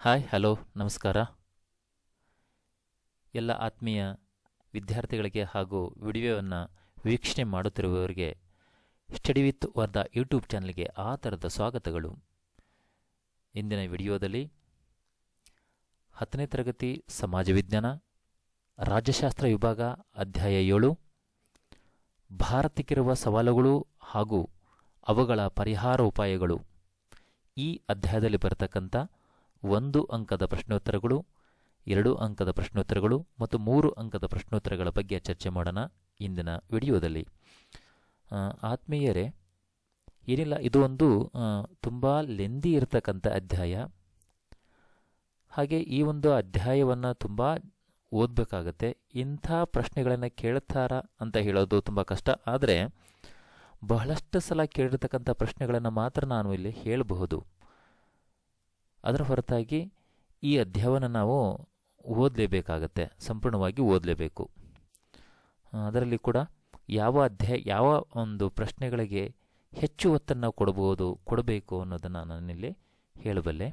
Hi, hello, ನಮಸ್ಕಾರ. ಎಲ್ಲ ಆತ್ಮೀಯ ವಿದ್ಯಾರ್ಥಿಗಳಿಗೆ ಹಾಗೂ ವಿಡಿಯೋವನ್ನು ವೀಕ್ಷಣೆ ಮಾಡುತ್ತಿರುವವರಿಗೆ ಸ್ಟಡಿ ವಿತ್ ವರ್ಧಾ ಯೂಟ್ಯೂಬ್ ಚಾನಲ್ಗೆ ಆ ಥರದ ಸ್ವಾಗತಗಳು. ಇಂದಿನ ವಿಡಿಯೋದಲ್ಲಿ ಹತ್ತನೇ ತರಗತಿ ಸಮಾಜ ವಿಜ್ಞಾನ, ರಾಜ್ಯಶಾಸ್ತ್ರ ವಿಭಾಗ ಅಧ್ಯಾಯ ಏಳು, ಭಾರತಕ್ಕಿರುವ ಸವಾಲುಗಳು ಹಾಗೂ ಅವುಗಳ ಪರಿಹಾರ ಉಪಾಯಗಳು. ಈ ಅಧ್ಯಾಯದಲ್ಲಿ ಬರತಕ್ಕಂಥ ಒಂದು ಅಂಕದ ಪ್ರಶ್ನೋತ್ತರಗಳು, ಎರಡು ಅಂಕದ ಪ್ರಶ್ನೋತ್ತರಗಳು ಮತ್ತು ಮೂರು ಅಂಕದ ಪ್ರಶ್ನೋತ್ತರಗಳ ಬಗ್ಗೆ ಚರ್ಚೆ ಮಾಡೋಣ ಇಂದಿನ ವಿಡಿಯೋದಲ್ಲಿ. ಆತ್ಮೀಯರೇ, ಏನಿಲ್ಲ, ಇದು ಒಂದು ತುಂಬ ಲೆಂದಿ ಇರತಕ್ಕಂಥ ಅಧ್ಯಾಯ. ಹಾಗೆ ಈ ಒಂದು ಅಧ್ಯಾಯವನ್ನು ತುಂಬ ಓದಬೇಕಾಗತ್ತೆ. ಇಂಥ ಪ್ರಶ್ನೆಗಳನ್ನು ಕೇಳ್ತಾರ ಅಂತ ಹೇಳೋದು ತುಂಬ ಕಷ್ಟ. ಆದರೆ, ಬಹಳಷ್ಟು ಸಲ ಕೇಳಿರ್ತಕ್ಕಂಥ ಪ್ರಶ್ನೆಗಳನ್ನು ಮಾತ್ರ ನಾನು ಇಲ್ಲಿ ಹೇಳಬಹುದು. ಅದರ ಹೊರತಾಗಿ ಈ ಅಧ್ಯಾಯವನ್ನು ನಾವು ಓದಲೇಬೇಕಾಗತ್ತೆ, ಸಂಪೂರ್ಣವಾಗಿ ಓದಲೇಬೇಕು. ಅದರಲ್ಲಿ ಕೂಡ ಯಾವ ಅಧ್ಯಾಯ, ಯಾವ ಒಂದು ಪ್ರಶ್ನೆಗಳಿಗೆ ಹೆಚ್ಚು ಒತ್ತನ್ನು ಕೊಡಬಹುದು, ಕೊಡಬೇಕು ಅನ್ನೋದನ್ನು ನಾನಿಲ್ಲಿ ಹೇಳಬಲ್ಲೆ.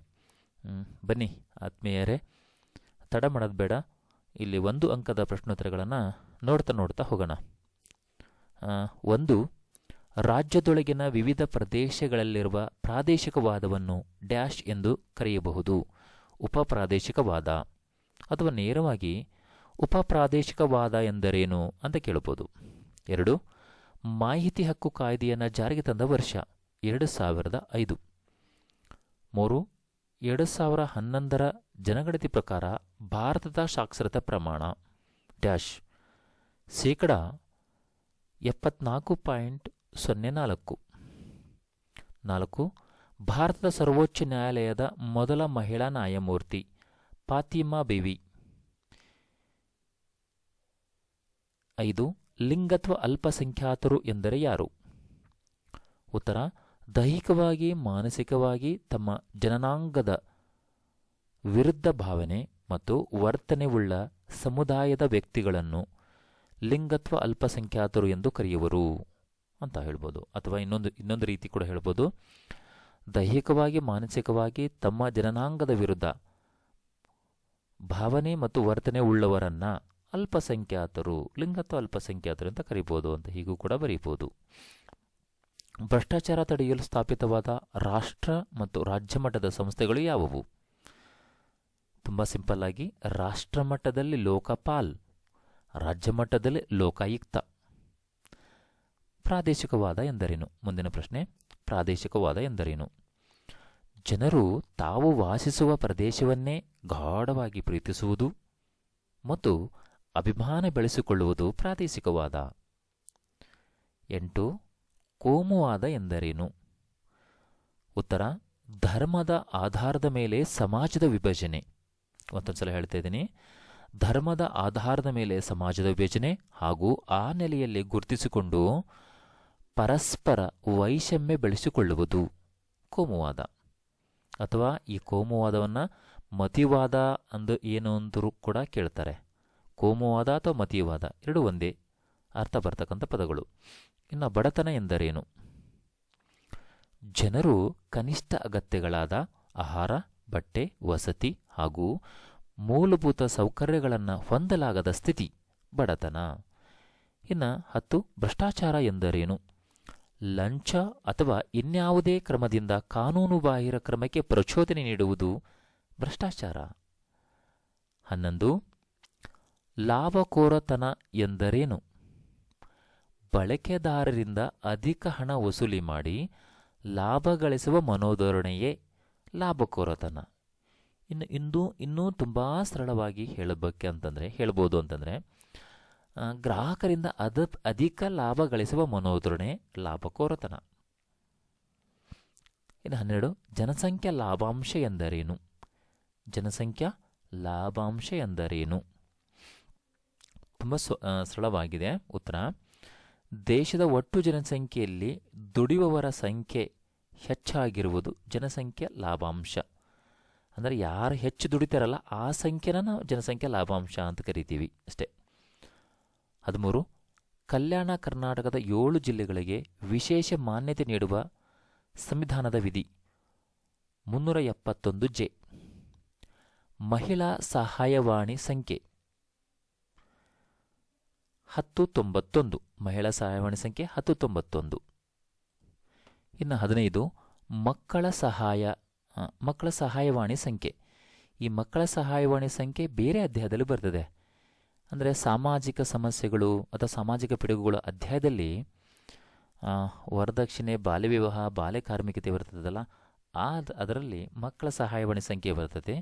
ಬನ್ನಿ ಆತ್ಮೀಯರೇ, ತಡ ಮಾಡೋದು ಬೇಡ. ಇಲ್ಲಿ ಒಂದು ಅಂಕದ ಪ್ರಶ್ನೋತ್ತರಗಳನ್ನು ನೋಡ್ತಾ ನೋಡ್ತಾ ಹೋಗೋಣ. ಒಂದು ರಾಜ್ಯದೊಳಗಿನ ವಿವಿಧ ಪ್ರದೇಶಗಳಲ್ಲಿರುವ ಪ್ರಾದೇಶಿಕವಾದವನ್ನು ಡ್ಯಾಶ್ ಎಂದು ಕರೆಯಬಹುದು. ಉಪಪ್ರಾದೇಶಿಕವಾದ ಅಥವಾ ನೇರವಾಗಿ ಉಪಪ್ರಾದೇಶಿಕವಾದ ಎಂದರೇನು ಅಂತ ಕೇಳಬಹುದು. ಎರಡು, ಮಾಹಿತಿ ಹಕ್ಕು ಕಾಯ್ದೆಯನ್ನು ಜಾರಿಗೆ ತಂದ ವರ್ಷ, ಎರಡು ಸಾವಿರದ ಐದು. ಮೂರು, ಎರಡು ಸಾವಿರ ಹನ್ನೊಂದರ ಜನಗಣತಿ ಪ್ರಕಾರ ಭಾರತದ ಸಾಕ್ಷರತಾ ಪ್ರಮಾಣ, ಡ್ಯಾಶ್. ಶೇಕಡ ಎಪ್ಪತ್ನಾಲ್ಕು ಪಾಯಿಂಟ್ ಸೊನ್ನೆ ನಾಲ್ಕು. ನಾಲ್ಕು, ಭಾರತದ ಸರ್ವೋಚ್ಚ ನ್ಯಾಯಾಲಯದ ಮೊದಲ ಮಹಿಳಾ ನ್ಯಾಯಮೂರ್ತಿ ಪಾತಿಮಾ ಬೇವಿ. ಐದು, ಲಿಂಗತ್ವ ಅಲ್ಪಸಂಖ್ಯಾತರು ಎಂದರೆ ಯಾರು? ಉತ್ತರ, ದೈಹಿಕವಾಗಿ, ಮಾನಸಿಕವಾಗಿ ತಮ್ಮ ಜನನಾಂಗದ ವಿರುದ್ಧ ಭಾವನೆ ಮತ್ತು ವರ್ತನೆವುಳ್ಳ ಸಮುದಾಯದ ವ್ಯಕ್ತಿಗಳನ್ನು ಲಿಂಗತ್ವ ಅಲ್ಪಸಂಖ್ಯಾತರು ಎಂದು ಕರೆಯುವರು. ಅಂತ ಹೇಳ್ಬೋದು. ಅಥವಾ ಇನ್ನೊಂದು ಇನ್ನೊಂದು ರೀತಿ ಕೂಡ ಹೇಳ್ಬೋದು. ದೈಹಿಕವಾಗಿ, ಮಾನಸಿಕವಾಗಿ ತಮ್ಮ ಜನನಾಂಗದ ವಿರುದ್ಧ ಭಾವನೆ ಮತ್ತು ವರ್ತನೆ ಉಳ್ಳವರನ್ನ ಅಲ್ಪಸಂಖ್ಯಾತರು, ಲಿಂಗತ್ವ ಅಲ್ಪಸಂಖ್ಯಾತರು ಅಂತ ಕರಿಬೋದು ಅಂತ ಹೀಗೂ ಕೂಡ ಬರೀಬೋದು. ಭ್ರಷ್ಟಾಚಾರ ತಡೆಯಲು ಸ್ಥಾಪಿತವಾದ ರಾಷ್ಟ್ರ ಮತ್ತು ರಾಜ್ಯ ಮಟ್ಟದ ಸಂಸ್ಥೆಗಳು ಯಾವುವು? ತುಂಬ ಸಿಂಪಲ್ ಆಗಿ ರಾಷ್ಟ್ರ ಮಟ್ಟದಲ್ಲಿ ಲೋಕಪಾಲ್, ರಾಜ್ಯ ಮಟ್ಟದಲ್ಲಿ ಲೋಕಾಯುಕ್ತ. ಪ್ರಾದೇಶಿಕವಾದ ಎಂದರೇನು? ಮುಂದಿನ ಪ್ರಶ್ನೆ. ಪ್ರಾದೇಶಿಕವಾದ ಎಂದರೇನು? ಜನರು ತಾವು ವಾಸಿಸುವ ಪ್ರದೇಶವನ್ನೇ ಗಾಢವಾಗಿ ಪ್ರೀತಿಸುವುದು ಮತ್ತು ಅಭಿಮಾನ ಬೆಳೆಸಿಕೊಳ್ಳುವುದು ಪ್ರಾದೇಶಿಕವಾದ. ಎಂಟು, ಕೋಮುವಾದ ಎಂದರೇನು? ಉತ್ತರ, ಧರ್ಮದ ಆಧಾರದ ಮೇಲೆ ಸಮಾಜದ ವಿಭಜನೆ. ಮತ್ತೊಂದ್ಸಲ ಹೇಳ್ತಾ ಇದ್ದೀನಿ. ಧರ್ಮದ ಆಧಾರದ ಮೇಲೆ ಸಮಾಜದ ವಿಭಜನೆ ಹಾಗೂ ಆ ನೆಲೆಯಲ್ಲಿ ಗುರುತಿಸಿಕೊಂಡು ಪರಸ್ಪರ ವೈಷಮ್ಯ ಬೆಳೆಸಿಕೊಳ್ಳುವುದು ಕೋಮುವಾದ. ಅಥವಾ ಈ ಕೋಮುವಾದವನ್ನು ಮತಿವಾದ ಅಂದು ಏನು ಅಂದರೂ ಕೂಡ ಕೇಳ್ತಾರೆ. ಕೋಮುವಾದ ಅಥವಾ ಮತಿವಾದ ಎರಡು ಒಂದೇ ಅರ್ಥ ಬರ್ತಕ್ಕಂಥ ಪದಗಳು. ಇನ್ನು ಬಡತನ ಎಂದರೇನು? ಜನರು ಕನಿಷ್ಠ ಅಗತ್ಯಗಳಾದ ಆಹಾರ, ಬಟ್ಟೆ, ವಸತಿ ಹಾಗೂ ಮೂಲಭೂತ ಸೌಕರ್ಯಗಳನ್ನು ಹೊಂದಲಾಗದ ಸ್ಥಿತಿ ಬಡತನ. ಇನ್ನು ಹತ್ತು ಭ್ರಷ್ಟಾಚಾರ ಎಂದರೇನು? ಲಂಚ ಅಥವಾ ಇನ್ಯಾವುದೇ ಕ್ರಮದಿಂದ ಕಾನೂನುಬಾಹಿರ ಕ್ರಮಕ್ಕೆ ಪ್ರಚೋದನೆ ನೀಡುವುದು ಭ್ರಷ್ಟಾಚಾರ. ಹನ್ನೊಂದು ಲಾಭಕೋರತನ ಎಂದರೇನು? ಬಳಕೆದಾರರಿಂದ ಅಧಿಕ ಹಣ ವಸೂಲಿ ಮಾಡಿ ಲಾಭ ಗಳಿಸುವ ಮನೋಧೋರಣೆಯೇ ಲಾಭಕೋರತನ. ಇನ್ನು ಇಂದು ಇನ್ನೂ ತುಂಬ ಸರಳವಾಗಿ ಹೇಳಬೇಕೆ ಅಂತಂದರೆ ಹೇಳ್ಬೋದು ಅಂತಂದರೆ ಗ್ರಾಹಕರಿಂದ ಅದ ಅಧಿಕ ಲಾಭ ಗಳಿಸುವ ಮನೋಧರಣೆ ಲಾಭಕೋರತನ. ಇನ್ನು ಹನ್ನೆರಡು, ಜನಸಂಖ್ಯಾ ಲಾಭಾಂಶ ಎಂದರೇನು? ಜನಸಂಖ್ಯಾ ಲಾಭಾಂಶ ಎಂದರೇನು? ತುಂಬ ಸರಳವಾಗಿದೆ ಉತ್ತರ. ದೇಶದ ಒಟ್ಟು ಜನಸಂಖ್ಯೆಯಲ್ಲಿ ದುಡಿಯುವವರ ಸಂಖ್ಯೆ ಹೆಚ್ಚಾಗಿರುವುದು ಜನಸಂಖ್ಯಾ ಲಾಭಾಂಶ. ಅಂದರೆ ಯಾರು ಹೆಚ್ಚು ದುಡಿತಾರಲ್ಲ ಆ ಸಂಖ್ಯೆನ ನಾವು ಜನಸಂಖ್ಯಾ ಲಾಭಾಂಶ ಅಂತ ಕರಿತೀವಿ ಅಷ್ಟೇ. ಹದಿಮೂರು, ಕಲ್ಯಾಣ ಕರ್ನಾಟಕದ ಏಳು ಜಿಲ್ಲೆಗಳಿಗೆ ವಿಶೇಷ ಮಾನ್ಯತೆ ನೀಡುವ ಸಂವಿಧಾನದ ವಿಧಿ, ಮುನ್ನೂರ ಎಪ್ಪತ್ತೊಂದು ಜೆ. ಮಹಿಳಾ ಸಹಾಯವಾಣಿ ಸಂಖ್ಯೆ, ಹತ್ತು ತೊಂಬತ್ತೊಂದು. ಮಹಿಳಾ ಸಹಾಯವಾಣಿ ಸಂಖ್ಯೆ ಹತ್ತು ತೊಂಬತ್ತೊಂದು. ಇನ್ನು ಹದಿನೈದು, ಮಕ್ಕಳ ಸಹಾಯ ಮಕ್ಕಳ ಸಹಾಯವಾಣಿ ಸಂಖ್ಯೆ. ಈ ಮಕ್ಕಳ ಸಹಾಯವಾಣಿ ಸಂಖ್ಯೆ ಬೇರೆ ಅಧ್ಯಾಯದಲ್ಲಿ ಬರ್ತದೆ. ಅಂದರೆ ಸಾಮಾಜಿಕ ಸಮಸ್ಯೆಗಳು ಅಥವಾ ಸಾಮಾಜಿಕ ಪಿಡುಗುಗಳ ಅಧ್ಯಾಯದಲ್ಲಿ ವರದಕ್ಷಿಣೆ, ಬಾಲ್ಯ ವಿವಾಹ, ಬಾಲ್ಯ ಕಾರ್ಮಿಕತೆ ಬರ್ತದಲ್ಲ ಆ ಅದರಲ್ಲಿ ಮಕ್ಕಳ ಸಹಾಯವಾಣಿ ಸಂಖ್ಯೆ ಬರ್ತದೆ.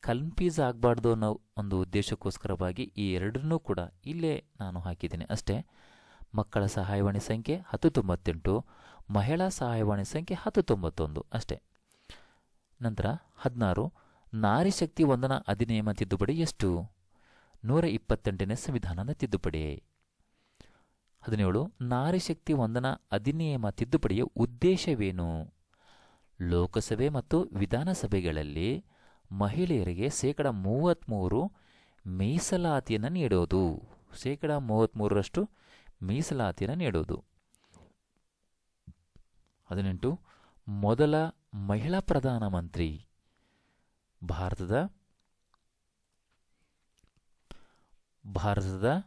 ಕನ್ಫ್ಯೂಸ್ ಆಗಬಾರ್ದು ಅನ್ನೋ ಒಂದು ಉದ್ದೇಶಕ್ಕೋಸ್ಕರವಾಗಿ ಈ ಎರಡನ್ನೂ ಕೂಡ ಇಲ್ಲೇ ನಾನು ಹಾಕಿದ್ದೀನಿ ಅಷ್ಟೇ. ಮಕ್ಕಳ ಸಹಾಯವಾಣಿ ಸಂಖ್ಯೆ ಹತ್ತು ತೊಂಬತ್ತೆಂಟು ಮಹಿಳಾ ಸಹಾಯವಾಣಿ ಸಂಖ್ಯೆ ಹತ್ತು ತೊಂಬತ್ತೊಂದು ಅಷ್ಟೇ. ನಂತರ ಹದಿನಾರು, ನಾರಿ ಶಕ್ತಿ ವಂದನಾ ಅಧಿನಿಯಮ ತಿದ್ದುಪಡಿ ಎಷ್ಟು? ನೂರ ಇಪ್ಪತ್ತೆಂಟನೇ ಸಂವಿಧಾನದ ತಿದ್ದುಪಡಿ. ಹದಿನೇಳು ನಾರಿಶಕ್ತಿ ವಂದನಾ ಅಧಿನಿಯಮ ತಿದ್ದುಪಡಿಯ ಉದ್ದೇಶವೇನು? ಲೋಕಸಭೆ ಮತ್ತು ವಿಧಾನಸಭೆಗಳಲ್ಲಿ ಮಹಿಳೆಯರಿಗೆ ಶೇಕಡ ಮೂವತ್ತ್ಮೂರು ಮೀಸಲಾತಿಯನ್ನು ನೀಡೋದು. ಶೇಕಡ ಮೂವತ್ತ್ಮೂರರಷ್ಟು ಮೀಸಲಾತಿಯನ್ನು ನೀಡೋದು. ಹದಿನೆಂಟು, ಮೊದಲ ಮಹಿಳಾ ಪ್ರಧಾನಮಂತ್ರಿ ಭಾರತದ ಭಾರತದ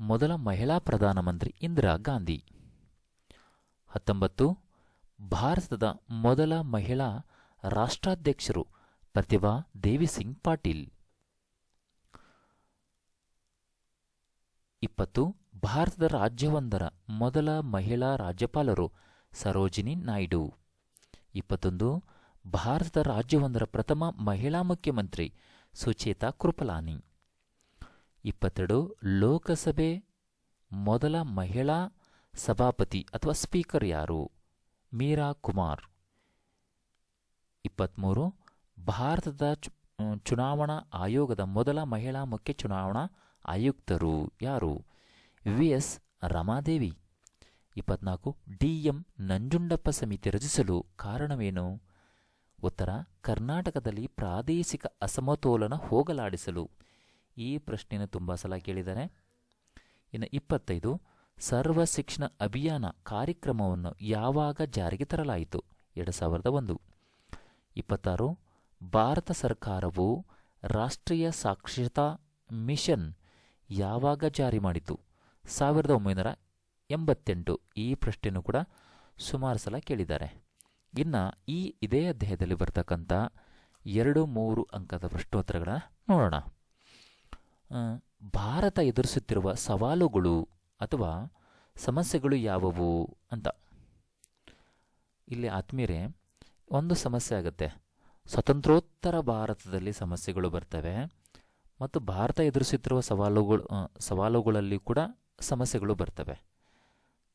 ಮೊದಲ ಮಹಿಳಾ ಪ್ರಧಾನಮಂತ್ರಿ ಇಂದಿರಾ ಗಾಂಧಿ. ಹತ್ತೊಂಬತ್ತು, ಭಾರತದ ಮೊದಲ ಮಹಿಳಾ ರಾಷ್ಟ್ರಾಧ್ಯಕ್ಷರು ಪ್ರತಿಭಾ ದೇವಿ ಸಿಂಗ್ ಪಾಟೀಲ್. ಇಪ್ಪತ್ತು, ಭಾರತದ ರಾಜ್ಯವೊಂದರ ಮೊದಲ ಮಹಿಳಾ ರಾಜ್ಯಪಾಲರು ಸರೋಜಿನಿ ನಾಯ್ಡು. ಇಪ್ಪತ್ತೊಂದು, ಭಾರತದ ರಾಜ್ಯವೊಂದರ ಪ್ರಥಮ ಮಹಿಳಾ ಮುಖ್ಯಮಂತ್ರಿ ಸುಚೇತಾ ಕೃಪಲಾನಿ. ಇಪ್ಪತ್ತೆರಡು ಲೋಕಸಭೆ ಮೊದಲ ಮಹಿಳಾ ಸಭಾಪತಿ ಅಥವಾ ಸ್ಪೀಕರ್ ಯಾರು? ಮೀರಾ ಕುಮಾರ್. ಇಪ್ಪತ್ತ್ಮೂರು ಭಾರತದ ಚುನಾವಣಾ ಆಯೋಗದ ಮೊದಲ ಮಹಿಳಾ ಮುಖ್ಯ ಚುನಾವಣಾ ಆಯುಕ್ತರು ಯಾರು? ವಿ. ಎಸ್. ರಮಾದೇವಿ. ಇಪ್ಪತ್ನಾಲ್ಕು ಡಿ ಎಂ ನಂಜುಂಡಪ್ಪ ಸಮಿತಿ ರಚಿಸಲು ಕಾರಣವೇನು? ಉತ್ತರ, ಕರ್ನಾಟಕದಲ್ಲಿ ಪ್ರಾದೇಶಿಕ ಅಸಮತೋಲನ ಹೋಗಲಾಡಿಸಲು. ಈ ಪ್ರಶ್ನೆಯನ್ನು ತುಂಬ ಸಲ ಕೇಳಿದ್ದಾರೆ ಇನ್ನು ಇಪ್ಪತ್ತೈದು ಸರ್ವ ಶಿಕ್ಷಣ ಅಭಿಯಾನ ಕಾರ್ಯಕ್ರಮವನ್ನು ಯಾವಾಗ ಜಾರಿಗೆ ತರಲಾಯಿತು? ಎರಡು ಸಾವಿರದ ಒಂದು. ಇಪ್ಪತ್ತಾರು, ಭಾರತ ಸರ್ಕಾರವು ರಾಷ್ಟ್ರೀಯ ಸಾಕ್ಷರತಾ ಮಿಷನ್ ಯಾವಾಗ ಜಾರಿ ಮಾಡಿತು? ಸಾವಿರದ ಒಂಬೈನೂರ ಎಂಬತ್ತೆಂಟು. ಈ ಪ್ರಶ್ನೆಯನ್ನು ಕೂಡ ಸುಮಾರು ಸಲ ಕೇಳಿದ್ದಾರೆ. ಇನ್ನು ಈ ಇದೇ ಅಧ್ಯಾಯದಲ್ಲಿ ಬರ್ತಕ್ಕಂಥ ಎರಡು ಮೂರು ಅಂಕದ ಪ್ರಶ್ನೋತ್ತರಗಳನ್ನು ನೋಡೋಣ. ಭಾರತ ಎದುರಿಸುತ್ತಿರುವ ಸವಾಲುಗಳು ಅಥವಾ ಸಮಸ್ಯೆಗಳು ಯಾವುವು ಅಂತ. ಇಲ್ಲಿ ಆತ್ಮೀಯರೇ, ಒಂದು ಸಮಸ್ಯೆ ಆಗುತ್ತೆ. ಸ್ವತಂತ್ರೋತ್ತರ ಭಾರತದಲ್ಲಿ ಸಮಸ್ಯೆಗಳು ಬರ್ತವೆ ಮತ್ತು ಭಾರತ ಎದುರಿಸುತ್ತಿರುವ ಸವಾಲುಗಳು ಸವಾಲುಗಳಲ್ಲಿ ಕೂಡ ಸಮಸ್ಯೆಗಳು ಬರ್ತವೆ.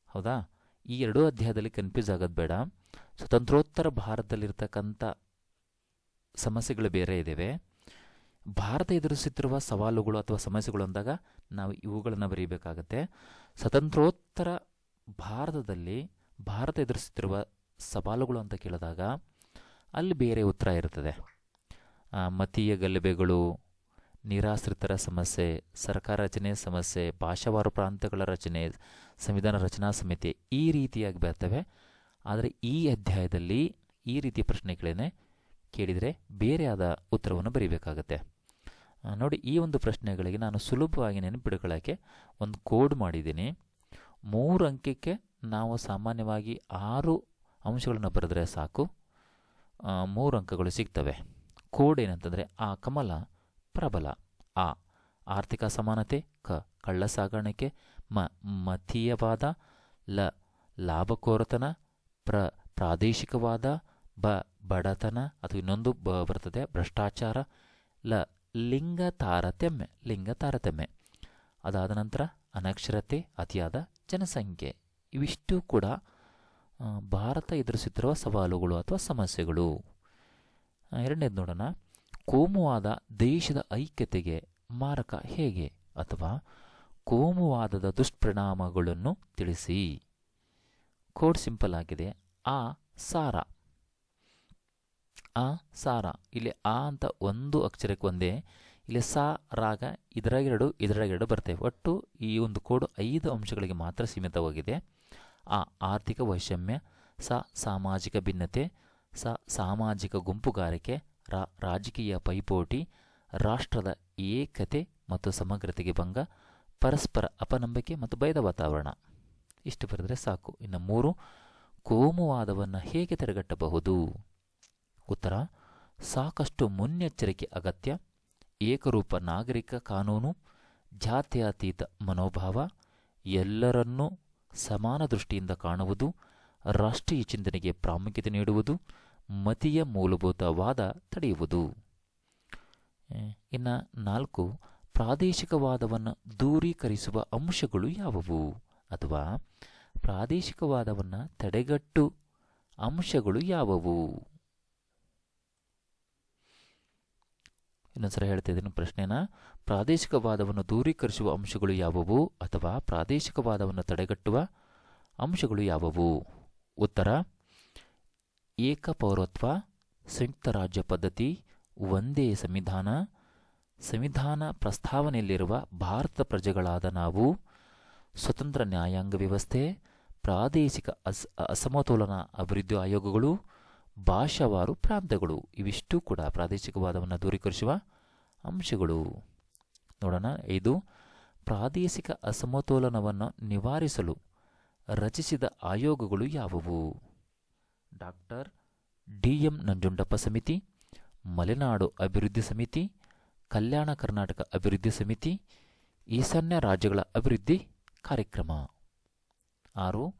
ಹೌದಾ? ಈ ಎರಡೂ ಅಧ್ಯಾಯದಲ್ಲಿ ಕನ್ಫ್ಯೂಸ್ ಆಗೋದು ಬೇಡ. ಸ್ವತಂತ್ರೋತ್ತರ ಭಾರತದಲ್ಲಿರ್ತಕ್ಕಂಥ ಸಮಸ್ಯೆಗಳು ಬೇರೆ ಇದ್ದಾವೆ ಭಾರತ ಎದುರಿಸುತ್ತಿರುವ ಸವಾಲುಗಳು ಅಥವಾ ಸಮಸ್ಯೆಗಳು ಅಂದಾಗ ನಾವು ಇವುಗಳನ್ನು ಬರೀಬೇಕಾಗತ್ತೆ. ಸ್ವತಂತ್ರೋತ್ತರ ಭಾರತದಲ್ಲಿ ಭಾರತ ಎದುರಿಸುತ್ತಿರುವ ಸವಾಲುಗಳು ಅಂತ ಕೇಳಿದಾಗ ಅಲ್ಲಿ ಬೇರೆ ಉತ್ತರ ಇರ್ತದೆ ಮತೀಯ ಗಲಭೆಗಳು, ನಿರಾಶ್ರಿತರ ಸಮಸ್ಯೆ, ಸರ್ಕಾರ ರಚನೆ ಸಮಸ್ಯೆ ಭಾಷಾವಾರು ಪ್ರಾಂತ್ಯಗಳ ರಚನೆ, ಸಂವಿಧಾನ ರಚನಾ ಸಮಿತಿ ಈ ರೀತಿಯಾಗಿ ಬರ್ತವೆ. ಆದರೆ ಈ ಅಧ್ಯಾಯದಲ್ಲಿ ಈ ರೀತಿಯ ಪ್ರಶ್ನೆಗಳೇನೆ ಕೇಳಿದರೆ ಬೇರೆಯಾದ ಉತ್ತರವನ್ನು ಬರೀಬೇಕಾಗತ್ತೆ. ನೋಡಿ, ಈ ಒಂದು ಪ್ರಶ್ನೆಗಳಿಗೆ ನಾನು ಸುಲಭವಾಗಿ ನೆನಪಿಡ್ಕೊಳ್ಳೋಕ್ಕೆ ಒಂದು ಕೋಡ್ ಮಾಡಿದ್ದೀನಿ. ಮೂರು ಅಂಕಕ್ಕೆ ನಾವು ಸಾಮಾನ್ಯವಾಗಿ ಆರು ಅಂಶಗಳನ್ನು ಬರೆದ್ರೆ ಸಾಕು. ಮೂರು ಅಂಕಗಳು ಸಿಗ್ತವೆ. ಕೋಡ್ ಏನಂತಂದರೆ ಆ ಕಮಲ, ಪ್ರಬಲ, ಆ. ಆರ್ಥಿಕ ಸಮಾನತೆ ಕ. ಕಳ್ಳ ಸಾಗಾಣಿಕೆ, ಮ. ಮತೀಯವಾದ, ಲ. ಲಾಭಕೋರತನ, ಪ್ರ. ಪ್ರಾದೇಶಿಕವಾದ, ಬ. ಬಡತನ ಅಥವಾ ಇನ್ನೊಂದು ಬರ್ತದೆ, ಭ್ರಷ್ಟಾಚಾರ, ಲ. ಲಿಂಗ ತಾರತಮ್ಯ ಲಿಂಗ ತಾರತಮ್ಯ ಅದಾದ ನಂತರ ಅನಕ್ಷರತೆ, ಅತಿಯಾದ ಜನಸಂಖ್ಯೆ. ಇವಿಷ್ಟು ಕೂಡ ಭಾರತ ಎದುರಿಸುತ್ತಿರುವ ಸವಾಲುಗಳು ಅಥವಾ ಸಮಸ್ಯೆಗಳು. ಎರಡನೇದು ನೋಡೋಣ. ಕೋಮುವಾದ ದೇಶದ ಐಕ್ಯತೆಗೆ ಮಾರಕ ಹೇಗೆ? ಅಥವಾ ಕೋಮುವಾದದ ದುಷ್ಪರಿಣಾಮಗಳನ್ನು ತಿಳಿಸಿ. ಕೋಡ್ ಸಿಂಪಲ್ ಆಗಿದೆ. ಆ, ಸಾರ. ಆ, ಸಾರ. ಇಲ್ಲಿ ಆ ಅಂತ ಒಂದು ಅಕ್ಷರಕ್ಕೆ ಒಂದೇ. ಇಲ್ಲಿ ಸಾ, ರಾಗ ಇದರಾಗೆರಡು ಇದರಾಗೆರಡು ಬರ್ತವೆ. ಒಟ್ಟು ಈ ಒಂದು ಕೋಡ್ ಐದು ಅಂಶಗಳಿಗೆ ಮಾತ್ರ ಸೀಮಿತವಾಗಿದೆ. ಆ, ಆರ್ಥಿಕ ವೈಷಮ್ಯ, ಸ, ಸಾಮಾಜಿಕ ಭಿನ್ನತೆ, ಸ, ಸಾಮಾಜಿಕ ಗುಂಪುಗಾರಿಕೆ, ರಾ, ರಾಜಕೀಯ ಪೈಪೋಟಿ, ರಾಷ್ಟ್ರದ ಏಕತೆ ಮತ್ತು ಸಮಗ್ರತೆಗೆ ಭಂಗ, ಪರಸ್ಪರ ಅಪನಂಬಿಕೆ ಮತ್ತು ಭಯದ ವಾತಾವರಣ. ಇಷ್ಟು ಬರೆದರೆ ಸಾಕು. ಇನ್ನು ಮೂರು, ಕೋಮುವಾದವನ್ನು ಹೇಗೆ ತಡೆಗಟ್ಟಬಹುದು? ಉತ್ತರ, ಸಾಕಷ್ಟು ಮುನ್ನೆಚ್ಚರಿಕೆ ಅಗತ್ಯ, ಏಕರೂಪ ನಾಗರಿಕ ಕಾನೂನು, ಜಾತ್ಯತೀತ ಮನೋಭಾವ, ಎಲ್ಲರನ್ನೂ ಸಮಾನ ದೃಷ್ಟಿಯಿಂದ ಕಾಣುವುದು, ರಾಷ್ಟ್ರೀಯ ಚಿಂತನೆಗೆ ಪ್ರಾಮುಖ್ಯತೆ ನೀಡುವುದು, ಮತೀಯ ಮೂಲಭೂತವಾದ ತಡೆಯುವುದು. ಇನ್ನು ನಾಲ್ಕು, ಪ್ರಾದೇಶಿಕವಾದವನ್ನು ದೂರೀಕರಿಸುವ ಅಂಶಗಳು ಯಾವುವು? ಅಥವಾ ಪ್ರಾದೇಶಿಕವಾದವನ್ನು ತಡೆಗಟ್ಟು ಅಂಶಗಳು ಯಾವುವು? ಇನ್ನೊಂದ್ಸಲ ಹೇಳ್ತಾ ಇದ್ದೀನಿ ಪ್ರಶ್ನೆನ ಪ್ರಾದೇಶಿಕವಾದವನ್ನು ದೂರೀಕರಿಸುವ ಅಂಶಗಳು ಯಾವುವು ಅಥವಾ ಪ್ರಾದೇಶಿಕವಾದವನ್ನು ತಡೆಗಟ್ಟುವ ಅಂಶಗಳು ಯಾವುವು? ಉತ್ತರ ಏಕಪೌರತ್ವ ಸಂಯುಕ್ತ ರಾಜ್ಯ ಪದ್ಧತಿ, ಒಂದೇ ಸಂವಿಧಾನ ಸಂವಿಧಾನ ಪ್ರಸ್ತಾವನೆಯಲ್ಲಿರುವ ಭಾರತದ ಪ್ರಜೆಗಳಾದ ನಾವು, ಸ್ವತಂತ್ರ ನ್ಯಾಯಾಂಗ ವ್ಯವಸ್ಥೆ, ಪ್ರಾದೇಶಿಕ ಅಸ್, ಅಸಮತೋಲನ ಅಭಿವೃದ್ಧಿ ಆಯೋಗಗಳು ಭಾಷಾವಾರು ಪ್ರಾಂತ್ಯಗಳು. ಇವಿಷ್ಟು ಕೂಡ ಪ್ರಾದೇಶಿಕವಾದವನ್ನು ದೂರೀಕರಿಸುವ ಅಂಶಗಳು. ನೋಡೋಣ. ಇದು ಪ್ರಾದೇಶಿಕ ಅಸಮತೋಲನವನ್ನು ನಿವಾರಿಸಲು ರಚಿಸಿದ ಆಯೋಗಗಳು ಯಾವುವು? ಡಾಕ್ಟರ್ ಡಿ ಎಂ ನಂಜುಂಡಪ್ಪ ಸಮಿತಿ, ಮಲೆನಾಡು ಅಭಿವೃದ್ಧಿ ಸಮಿತಿ, ಕಲ್ಯಾಣ ಕರ್ನಾಟಕ ಅಭಿವೃದ್ಧಿ ಸಮಿತಿ, ಈಶಾನ್ಯ ರಾಜ್ಯಗಳ ಅಭಿವೃದ್ಧಿ ಕಾರ್ಯಕ್ರಮ. ಆರು,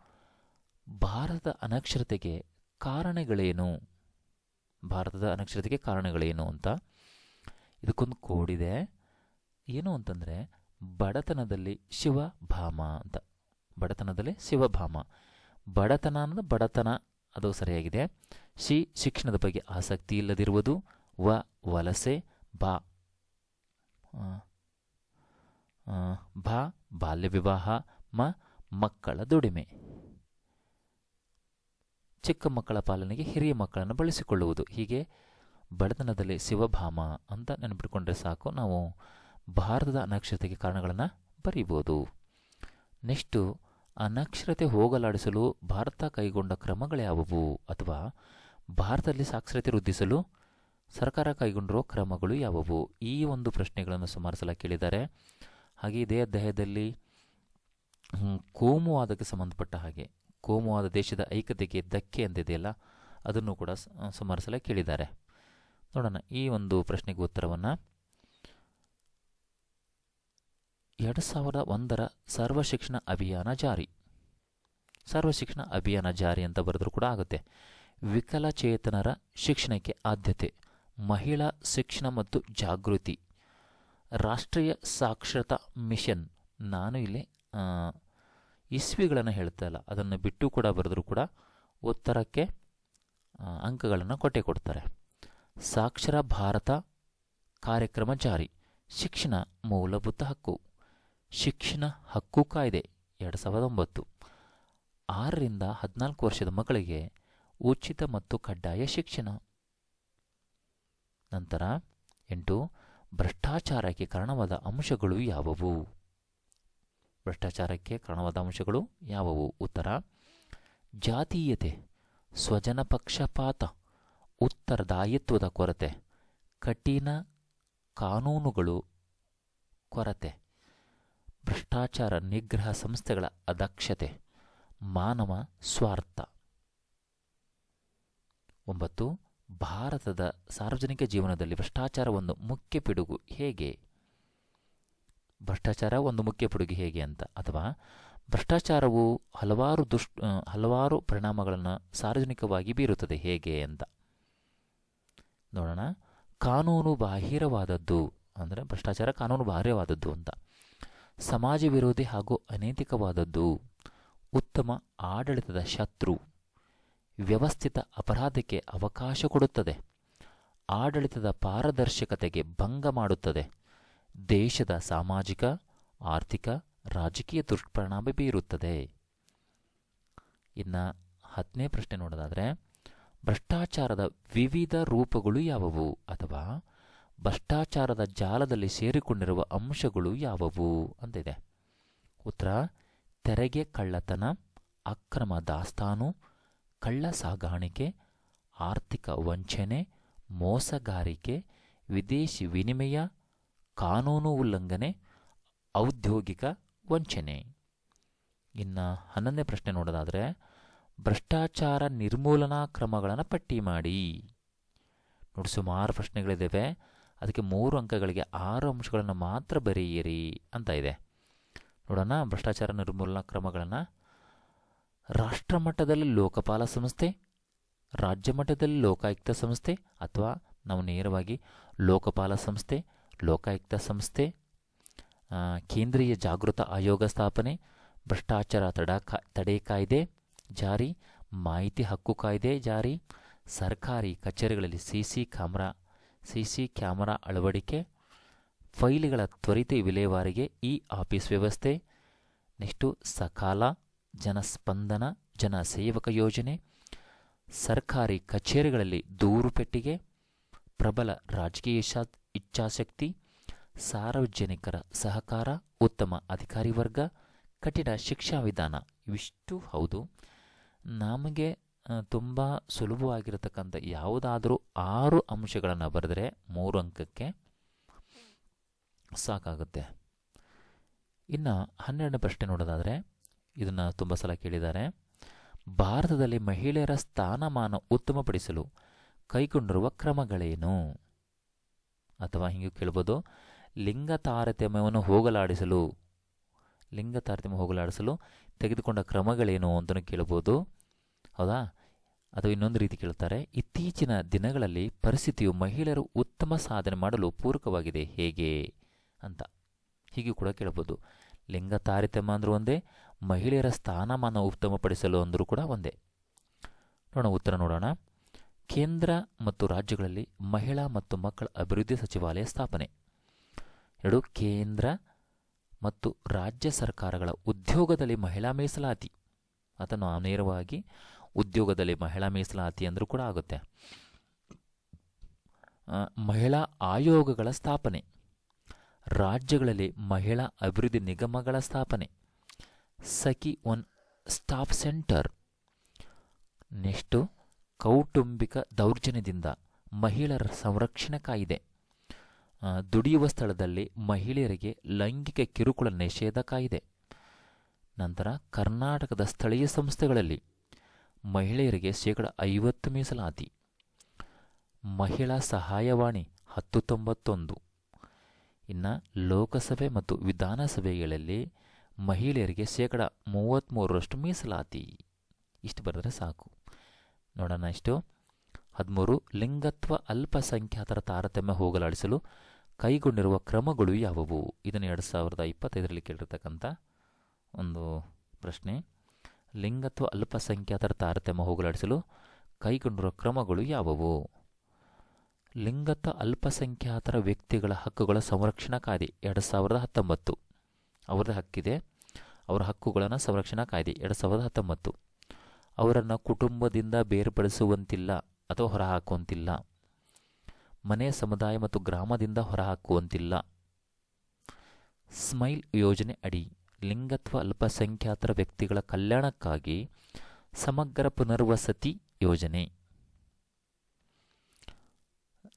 ಭಾರತದ ಅನಕ್ಷರತೆಗೆ ಕಾರಣಗಳೇನು? ಭಾರತದ ಅನಕ್ಷರತೆಗೆ ಕಾರಣಗಳೇನು ಅಂತ ಇದಕ್ಕೊಂದು ಕೋಡಿದೆ ಏನು ಅಂತಂದರೆ ಬಡತನದಲ್ಲಿ ಶಿವಭಾಮ ಅಂತ. ಬಡತನದಲ್ಲಿ ಶಿವಭಾಮ ಬಡತನ ಅನ್ನೋದು ಬಡತನ, ಅದು ಸರಿಯಾಗಿದೆ. ಶಿ ಶಿಕ್ಷಣದ ಬಗ್ಗೆ ಆಸಕ್ತಿ ಇಲ್ಲದಿರುವುದು. ವ, ವಲಸೆ. ಬಾ ಭಾ ಬಾಲ್ಯ ವಿವಾಹ. ಮ, ಮಕ್ಕಳ ದುಡಿಮೆ. ಚಿಕ್ಕ ಮಕ್ಕಳ ಪಾಲನೆಗೆ ಹಿರಿಯ ಮಕ್ಕಳನ್ನು ಬಳಸಿಕೊಳ್ಳುವುದು. ಹೀಗೆ ಬಡತನದಲ್ಲಿ ಶಿವಭಾಮ ಅಂತ ನೆನಪಿಟ್ಕೊಂಡ್ರೆ ಸಾಕು. ನಾವು ಭಾರತದ ಅನಕ್ಷರತೆಗೆ ಕಾರಣಗಳನ್ನು ಬರೀಬೋದು. ನೆಕ್ಸ್ಟು, ಅನಕ್ಷರತೆ ಹೋಗಲಾಡಿಸಲು ಭಾರತ ಕೈಗೊಂಡ ಕ್ರಮಗಳ್ಯಾವುವು ಅಥವಾ ಭಾರತದಲ್ಲಿ ಸಾಕ್ಷರತೆ ವೃದ್ಧಿಸಲು ಸರ್ಕಾರ ಕೈಗೊಂಡಿರುವ ಕ್ರಮಗಳು ಯಾವುವು? ಈ ಒಂದು ಪ್ರಶ್ನೆಗಳನ್ನು ಸುಮಾರು ಸಲ ಕೇಳಿದ್ದಾರೆ. ಹಾಗೆ ಇದೇ ಅಧ್ಯಾಯದಲ್ಲಿ ಕೋಮುವಾದಕ್ಕೆ ಸಂಬಂಧಪಟ್ಟ ಹಾಗೆ. ಕೋಮುವಾದ ದೇಶದ ಐಕ್ಯತೆಗೆ ಧಕ್ಕೆ ಅಂತಿದೆಯಲ್ಲ ಅದನ್ನು ಕೂಡ ಸುಮಾರು ಕೇಳಿದ್ದಾರೆ. ನೋಡೋಣ ಈ ಒಂದು ಪ್ರಶ್ನೆಗೆ ಉತ್ತರವನ್ನು. ಎರಡು ಸಾವಿರದ ಒಂದರ ಸರ್ವಶಿಕ್ಷಣ ಅಭಿಯಾನ ಜಾರಿ. ಸರ್ವಶಿಕ್ಷಣ ಅಭಿಯಾನ ಜಾರಿ ಅಂತ ಬರೆದರೂ ಕೂಡ ಆಗುತ್ತೆ. ವಿಕಲಚೇತನರ ಶಿಕ್ಷಣಕ್ಕೆ ಆದ್ಯತೆ, ಮಹಿಳಾ ಶಿಕ್ಷಣ ಮತ್ತು ಜಾಗೃತಿ, ರಾಷ್ಟ್ರೀಯ ಸಾಕ್ಷರತಾ ಮಿಷನ್. ನಾನು ಇಲ್ಲಿ ಇಸ್ವಿಗಳನ್ನು ಹೇಳ್ತಾ ಇಲ್ಲ. ಅದನ್ನು ಬಿಟ್ಟು ಕೂಡ ಬರೆದರೂ ಕೂಡ ಉತ್ತರಕ್ಕೆ ಅಂಕಗಳನ್ನು ಕೊಟ್ಟೆ ಕೊಡ್ತಾರೆ. ಸಾಕ್ಷರ ಭಾರತ ಕಾರ್ಯಕ್ರಮ ಜಾರಿ. ಶಿಕ್ಷಣ ಮೂಲಭೂತ ಹಕ್ಕು. ಶಿಕ್ಷಣ ಹಕ್ಕು ಕಾಯ್ದೆ ಎರಡು ಸಾವಿರದ ಒಂಬತ್ತು. ಆರರಿಂದ ಹದಿನಾಲ್ಕು ವರ್ಷದ ಮಕ್ಕಳಿಗೆ ಉಚಿತ ಮತ್ತು ಕಡ್ಡಾಯ ಶಿಕ್ಷಣ. ನಂತರ ಎಂಟು, ಭ್ರಷ್ಟಾಚಾರಕ್ಕೆ ಕಾರಣವಾದ ಅಂಶಗಳು ಯಾವುವು? ಭ್ರಷ್ಟಾಚಾರಕ್ಕೆ ಕಾರಣವಾದ ಅಂಶಗಳು ಯಾವುವು? ಉತ್ತರ, ಜಾತೀಯತೆ, ಸ್ವಜನ ಪಕ್ಷಪಾತ, ಉತ್ತರದಾಯಿತ್ವದ ಕೊರತೆ, ಕಠಿಣ ಕಾನೂನುಗಳು ಕೊರತೆ, ಭ್ರಷ್ಟಾಚಾರ ನಿಗ್ರಹ ಸಂಸ್ಥೆಗಳ ಅದಕ್ಷತೆ ಮಾನವ ಸ್ವಾರ್ಥ. ಒಂಬತ್ತು, ಭಾರತದ ಸಾರ್ವಜನಿಕ ಜೀವನದಲ್ಲಿ ಭ್ರಷ್ಟಾಚಾರ ಒಂದು ಮುಖ್ಯ ಪಿಡುಗು ಹೇಗೆ? ಭ್ರಷ್ಟಾಚಾರ ಒಂದು ಮುಖ್ಯ ಪಿಡುಗು ಹೇಗೆ ಅಂತ ಅಥವಾ ಭ್ರಷ್ಟಾಚಾರವು ಹಲವಾರು ದುಷ್ ಹಲವಾರು ಪರಿಣಾಮಗಳನ್ನು ಸಾರ್ವಜನಿಕವಾಗಿ ಬೀರುತ್ತದೆ ಹೇಗೆ ಅಂತ. ನೋಡೋಣ. ಕಾನೂನು ಬಾಹಿರವಾದದ್ದು ಅಂದರೆ ಭ್ರಷ್ಟಾಚಾರ ಕಾನೂನು ಬಾಹಿರವಾದದ್ದು ಅಂತ. ಸಮಾಜ ವಿರೋಧಿ ಹಾಗೂ ಅನೈತಿಕವಾದದ್ದು, ಉತ್ತಮ ಆಡಳಿತದ ಶತ್ರು, ವ್ಯವಸ್ಥಿತ ಅಪರಾಧಕ್ಕೆ ಅವಕಾಶ ಕೊಡುತ್ತದೆ, ಆಡಳಿತದ ಪಾರದರ್ಶಕತೆಗೆ ಭಂಗ ಮಾಡುತ್ತದೆ ದೇಶದ ಸಾಮಾಜಿಕ, ಆರ್ಥಿಕ, ರಾಜಕೀಯ ದುಷ್ಪರಿಣಾಮ ಬೀರುತ್ತದೆ. ಇನ್ನು ಹತ್ತನೇ ಪ್ರಶ್ನೆ ನೋಡೋದಾದರೆ, ಭ್ರಷ್ಟಾಚಾರದ ವಿವಿಧ ರೂಪಗಳು ಯಾವುವು ಅಥವಾ ಭ್ರಷ್ಟಾಚಾರದ ಜಾಲದಲ್ಲಿ ಸೇರಿಕೊಂಡಿರುವ ಅಂಶಗಳು ಯಾವುವು ಅಂತಿದೆ. ಉತ್ತರ, ತೆರಿಗೆ ಕಳ್ಳತನ, ಅಕ್ರಮ ದಾಸ್ತಾನು, ಕಳ್ಳ ಸಾಗಾಣಿಕೆ, ಆರ್ಥಿಕ ವಂಚನೆ, ಮೋಸಗಾರಿಕೆ, ವಿದೇಶಿ ವಿನಿಮಯ ಕಾನೂನು ಉಲ್ಲಂಘನೆ, ಔದ್ಯೋಗಿಕ ವಂಚನೆ. ಇನ್ನು ಹನ್ನೊಂದನೇ ಪ್ರಶ್ನೆ ನೋಡೋದಾದರೆ, ಭ್ರಷ್ಟಾಚಾರ ನಿರ್ಮೂಲನಾ ಕ್ರಮಗಳನ್ನು ಪಟ್ಟಿ ಮಾಡಿ. ನೋಡಿ, ಸುಮಾರು ಪ್ರಶ್ನೆಗಳಿದ್ದಾವೆ ಅದಕ್ಕೆ ಮೂರು ಅಂಕಗಳಿಗೆ ಆರು ಅಂಶಗಳನ್ನು ಮಾತ್ರ ಬರೆಯಿರಿ ಅಂತ ಇದೆ. ನೋಡೋಣ, ಭ್ರಷ್ಟಾಚಾರ ನಿರ್ಮೂಲನಾ ಕ್ರಮಗಳನ್ನು ರಾಷ್ಟ್ರ ಮಟ್ಟದಲ್ಲಿ ಲೋಕಪಾಲ ಸಂಸ್ಥೆ ರಾಜ್ಯ ಮಟ್ಟದಲ್ಲಿ ಲೋಕಾಯುಕ್ತ ಸಂಸ್ಥೆ ಅಥವಾ ನಾವು ನೇರವಾಗಿ ಲೋಕಪಾಲ ಸಂಸ್ಥೆ ಲೋಕಾಯುಕ್ತ ಸಂಸ್ಥೆ ಕೇಂದ್ರೀಯ ಜಾಗೃತ ಆಯೋಗ ಸ್ಥಾಪನೆ, ಭ್ರಷ್ಟಾಚಾರ ತಡ ತಡೆ ಕಾಯ್ದೆ ಜಾರಿ, ಮಾಹಿತಿ ಹಕ್ಕು ಕಾಯ್ದೆ ಜಾರಿ, ಸರ್ಕಾರಿ ಕಚೇರಿಗಳಲ್ಲಿ ಸಿಸಿ ಕ್ಯಾಮ್ರಾ ಸಿ ಕ್ಯಾಮರಾ ಅಳವಡಿಕೆ, ಫೈಲ್ಗಳ ತ್ವರಿತ ವಿಲೇವಾರಿಗೆ ಇ ಆಫೀಸ್ ವ್ಯವಸ್ಥೆ, ನೆಕ್ಸ್ಟು ಸಕಾಲ, ಜನಸ್ಪಂದನ ಜನ ಸೇವಕ ಯೋಜನೆ, ಸರ್ಕಾರಿ ಕಚೇರಿಗಳಲ್ಲಿ ದೂರು ಪೆಟ್ಟಿಗೆ ಪ್ರಬಲ ರಾಜಕೀಯ ಇಚ್ಛಾಶಕ್ತಿ, ಸಾರ್ವಜನಿಕರ ಸಹಕಾರ, ಉತ್ತಮ ಅಧಿಕಾರಿ ವರ್ಗ, ಕಠಿಣ ಶಿಕ್ಷಾ ವಿಧಾನ ಇವಿಷ್ಟು ಹೌದು. ನಮಗೆ ತುಂಬ ಸುಲಭವಾಗಿರತಕ್ಕಂಥ ಯಾವುದಾದರೂ ಆರು ಅಂಶಗಳನ್ನು ಬರೆದರೆ ಮೂರು ಅಂಕಕ್ಕೆ ಸಾಕಾಗುತ್ತೆ. ಇನ್ನು ಹನ್ನೆರಡನೇ ಪ್ರಶ್ನೆ ನೋಡೋದಾದರೆ, ಇದನ್ನು ತುಂಬ ಸಲ ಕೇಳಿದ್ದಾರೆ. ಭಾರತದಲ್ಲಿ ಮಹಿಳೆಯರ ಸ್ಥಾನಮಾನ ಉತ್ತಮಪಡಿಸಲು ಕೈಗೊಂಡಿರುವ ಕ್ರಮಗಳೇನು? ಅಥವಾ ಹೀಗೆ ಕೇಳ್ಬೋದು ಲಿಂಗ ತಾರತಮ್ಯವನ್ನು ಹೋಗಲಾಡಿಸಲು ಲಿಂಗ ತಾರತಮ್ಯ ಹೋಗಲಾಡಿಸಲು ತೆಗೆದುಕೊಂಡ ಕ್ರಮಗಳೇನು ಅಂತಲೂ ಕೇಳ್ಬೋದು. ಹೌದಾ? ಅಥವಾ ಇನ್ನೊಂದು ರೀತಿ ಕೇಳ್ತಾರೆ, ಇತ್ತೀಚಿನ ದಿನಗಳಲ್ಲಿ ಪರಿಸ್ಥಿತಿಯು ಮಹಿಳೆಯರು ಉತ್ತಮ ಸಾಧನೆ ಮಾಡಲು ಪೂರಕವಾಗಿದೆ, ಹೇಗೆ ಅಂತ. ಹೀಗೆ ಕೂಡ ಕೇಳ್ಬೋದು. ಲಿಂಗ ತಾರತಮ್ಯ ಅಂದರೂ ಒಂದೇ, ಮಹಿಳೆಯರ ಸ್ಥಾನಮಾನ ಉತ್ತಮಪಡಿಸಲು ಅಂದರೂ ಕೂಡ ಒಂದೇ. ನೋಡೋಣ ಉತ್ತರ ನೋಡೋಣ. ಕೇಂದ್ರ ಮತ್ತು ರಾಜ್ಯಗಳಲ್ಲಿ ಮಹಿಳಾ ಮತ್ತು ಮಕ್ಕಳ ಅಭಿವೃದ್ಧಿ ಸಚಿವಾಲಯ ಸ್ಥಾಪನೆ. ಎರಡು, ಕೇಂದ್ರ ಮತ್ತು ರಾಜ್ಯ ಸರ್ಕಾರಗಳ ಉದ್ಯೋಗದಲ್ಲಿ ಮಹಿಳಾ ಮೀಸಲಾತಿ. ಅದನ್ನು ನೇರವಾಗಿ ಉದ್ಯೋಗದಲ್ಲಿ ಮಹಿಳಾ ಮೀಸಲಾತಿ ಅಂದರೂ ಕೂಡ ಆಗುತ್ತೆ. ಮಹಿಳಾ ಆಯೋಗಗಳ ಸ್ಥಾಪನೆ. ರಾಜ್ಯಗಳಲ್ಲಿ ಮಹಿಳಾ ಅಭಿವೃದ್ಧಿ ನಿಗಮಗಳ ಸ್ಥಾಪನೆ. Sakhi one stop centre. Next ಕೌಟುಂಬಿಕ ದೌರ್ಜನ್ಯದಿಂದ ಮಹಿಳೆಯರ ಸಂರಕ್ಷಣೆ ಕಾಯಿದೆ. ದುಡಿಯುವ ಸ್ಥಳದಲ್ಲಿ ಮಹಿಳೆಯರಿಗೆ ಲೈಂಗಿಕ ಕಿರುಕುಳ ನಿಷೇಧ ಕಾಯಿದೆ. ನಂತರ ಕರ್ನಾಟಕದ ಸ್ಥಳೀಯ ಸಂಸ್ಥೆಗಳಲ್ಲಿ ಮಹಿಳೆಯರಿಗೆ ಶೇಕಡ ಐವತ್ತು ಮೀಸಲಾತಿ. ಮಹಿಳಾ ಸಹಾಯವಾಣಿ ಹತ್ತು ತೊಂಬತ್ತೊಂದು ಇನ್ನು ಲೋಕಸಭೆ ಮತ್ತು ವಿಧಾನಸಭೆಗಳಲ್ಲಿ ಮಹಿಳೆಯರಿಗೆ ಶೇಕಡ ಮೂವತ್ತ್ಮೂರರಷ್ಟು ಮೀಸಲಾತಿ. ಇಷ್ಟು ಬರೆದರೆ ಸಾಕು. ನೋಡೋಣ ಇಷ್ಟು. ಹದಿಮೂರು, ಲಿಂಗತ್ವ ಅಲ್ಪಸಂಖ್ಯಾತರ ತಾರತಮ್ಯ ಹೋಗಲಾಡಿಸಲು ಕೈಗೊಂಡಿರುವ ಕ್ರಮಗಳು ಯಾವುವು? ಇದನ್ನು ಎರಡು ಸಾವಿರದ ಇಪ್ಪತ್ತೈದರಲ್ಲಿ ಕೇಳಿರ್ತಕ್ಕಂಥ ಒಂದು ಪ್ರಶ್ನೆ. ಲಿಂಗತ್ವ ಅಲ್ಪಸಂಖ್ಯಾತರ ತಾರತಮ್ಯ ಹೋಗಲಾಡಿಸಲು ಕೈಗೊಂಡಿರುವ ಕ್ರಮಗಳು ಯಾವುವು? ಲಿಂಗತ್ವ ಅಲ್ಪಸಂಖ್ಯಾತರ ವ್ಯಕ್ತಿಗಳ ಹಕ್ಕುಗಳ ಸಂರಕ್ಷಣಾ ಕಾಯ್ದೆ, ಎರಡು ಸಾವಿರದ ಹತ್ತೊಂಬತ್ತು. ಅವರದ್ದು ಹಕ್ಕಿದೆ. ಅವರ ಹಕ್ಕುಗಳನ್ನು ಸಂರಕ್ಷಣಾ ಕಾಯ್ದೆ, ಎರಡು ಸಾವಿರದ ಹತ್ತೊಂಬತ್ತು. ಅವರನ್ನು ಕುಟುಂಬದಿಂದ ಬೇರ್ಪಡಿಸುವಂತಿಲ್ಲ ಅಥವಾ ಹೊರಹಾಕುವಂತಿಲ್ಲ. ಮನೆ, ಸಮುದಾಯ ಮತ್ತು ಗ್ರಾಮದಿಂದ ಹೊರಹಾಕುವಂತಿಲ್ಲ. ಸ್ಮೈಲ್ ಯೋಜನೆ ಅಡಿ ಲಿಂಗತ್ವ ಅಲ್ಪಸಂಖ್ಯಾತರ ವ್ಯಕ್ತಿಗಳ ಕಲ್ಯಾಣಕ್ಕಾಗಿ ಸಮಗ್ರ ಪುನರ್ವಸತಿ ಯೋಜನೆ.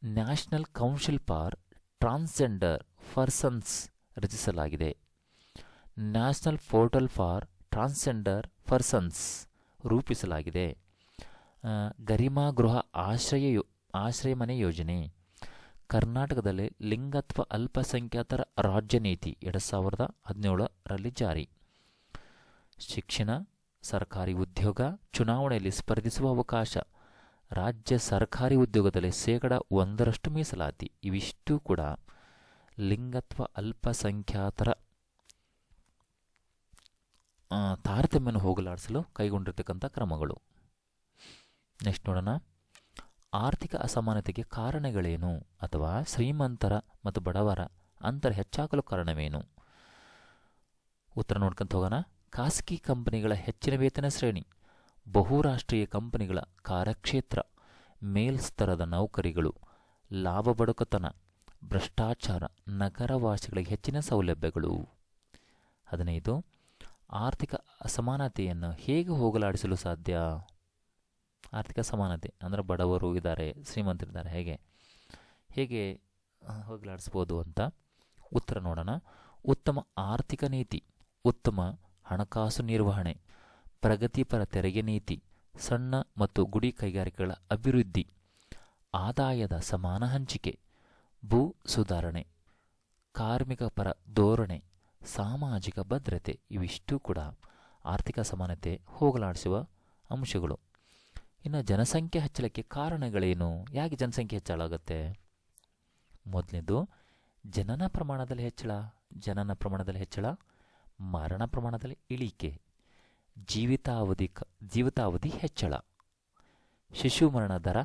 National council for transgender persons ರಚಿಸಲಾಗಿದೆ. National portal for transgender persons. ರೂಪಿಸಲಾಗಿದೆ. ಗರಿಮಾ ಗೃಹ ಆಶ್ರಯ ಯೋ ಆಶ್ರಯ ಮನೆ ಯೋಜನೆ. ಕರ್ನಾಟಕದಲ್ಲಿ ಲಿಂಗತ್ವ ಅಲ್ಪಸಂಖ್ಯಾತರ ರಾಜ್ಯ ನೀತಿ ಎರಡು ಸಾವಿರದ ಹದಿನೇಳರಲ್ಲಿ ಜಾರಿ. ಶಿಕ್ಷಣ, ಸರ್ಕಾರಿ ಉದ್ಯೋಗ, ಚುನಾವಣೆಯಲ್ಲಿ ಸ್ಪರ್ಧಿಸುವ ಅವಕಾಶ. ರಾಜ್ಯ ಸರ್ಕಾರಿ ಉದ್ಯೋಗದಲ್ಲಿ ಶೇಕಡ ಒಂದರಷ್ಟು ಮೀಸಲಾತಿ. ಇವಿಷ್ಟು ಕೂಡ ಲಿಂಗತ್ವ ಅಲ್ಪಸಂಖ್ಯಾತರ ತಾರತಮ್ಯವನ್ನು ಹೋಗಲಾಡಿಸಲು ಕೈಗೊಂಡಿರ್ತಕ್ಕಂಥ ಕ್ರಮಗಳು. ನೆಕ್ಸ್ಟ್ ನೋಡೋಣ. ಆರ್ಥಿಕ ಅಸಮಾನತೆಗೆ ಕಾರಣಗಳೇನು? ಅಥವಾ ಶ್ರೀಮಂತರ ಮತ್ತು ಬಡವರ ಅಂತರ ಹೆಚ್ಚಾಗಲು ಕಾರಣವೇನು? ಉತ್ತರ ನೋಡ್ಕೊಂತ ಹೋಗೋಣ. ಖಾಸಗಿ ಕಂಪನಿಗಳ ಹೆಚ್ಚಿನ ವೇತನ ಶ್ರೇಣಿ, ಬಹುರಾಷ್ಟ್ರೀಯ ಕಂಪನಿಗಳ ಕಾರ್ಯಕ್ಷೇತ್ರ, ಮೇಲ್ಸ್ತರದ ನೌಕರಿಗಳು, ಲಾಭ ಬಡಕತನ, ಭ್ರಷ್ಟಾಚಾರ, ನಗರವಾಸಿಗಳಿಗೆ ಹೆಚ್ಚಿನ ಸೌಲಭ್ಯಗಳು. ಹದಿನೈದು. ಆರ್ಥಿಕ ಅಸಮಾನತೆಯನ್ನು ಹೇಗೆ ಹೋಗಲಾಡಿಸಲು ಸಾಧ್ಯ? ಆರ್ಥಿಕ ಸಮಾನತೆ ಅಂದರೆ ಬಡವರು ಇದ್ದಾರೆ, ಶ್ರೀಮಂತರಿದ್ದಾರೆ, ಹೇಗೆ? ಹೇಗೆ ಹೋಗಲಾಡಿಸ್ಬೋದು ಅಂತ ಉತ್ತರ ನೋಡೋಣ. ಉತ್ತಮ ಆರ್ಥಿಕ ನೀತಿ, ಉತ್ತಮ ಹಣಕಾಸು ನಿರ್ವಹಣೆ, ಪ್ರಗತಿಪರ ತೆರಿಗೆ ನೀತಿ, ಸಣ್ಣ ಮತ್ತು ಗುಡಿ ಕೈಗಾರಿಕೆಗಳ ಅಭಿವೃದ್ಧಿ, ಆದಾಯದ ಸಮಾನ ಹಂಚಿಕೆ, ಭೂ ಸುಧಾರಣೆ, ಕಾರ್ಮಿಕ ಪರ ಧೋರಣೆ ಸಾಮಾಜಿಕ ಭದ್ರತೆ ಇವಿಷ್ಟು ಕೂಡ ಆರ್ಥಿಕ ಸಮಾನತೆ ಹೋಗಲಾಡಿಸುವ ಅಂಶಗಳು. ಇನ್ನು ಜನಸಂಖ್ಯೆ ಹೆಚ್ಚಳಕ್ಕೆ ಕಾರಣಗಳೇನು? ಯಾಕೆ ಜನಸಂಖ್ಯೆ ಹೆಚ್ಚಳಾಗುತ್ತೆ ಮೊದಲನೇದು, ಜನನ ಪ್ರಮಾಣದಲ್ಲಿ ಹೆಚ್ಚಳ, ಜನನ ಪ್ರಮಾಣದಲ್ಲಿ ಹೆಚ್ಚಳ, ಮರಣ ಪ್ರಮಾಣದಲ್ಲಿ ಇಳಿಕೆ, ಜೀವಿತಾವಧಿ ಕ- ಜೀವಿತಾವಧಿ ಹೆಚ್ಚಳ, ಶಿಶು ಮರಣ ದರ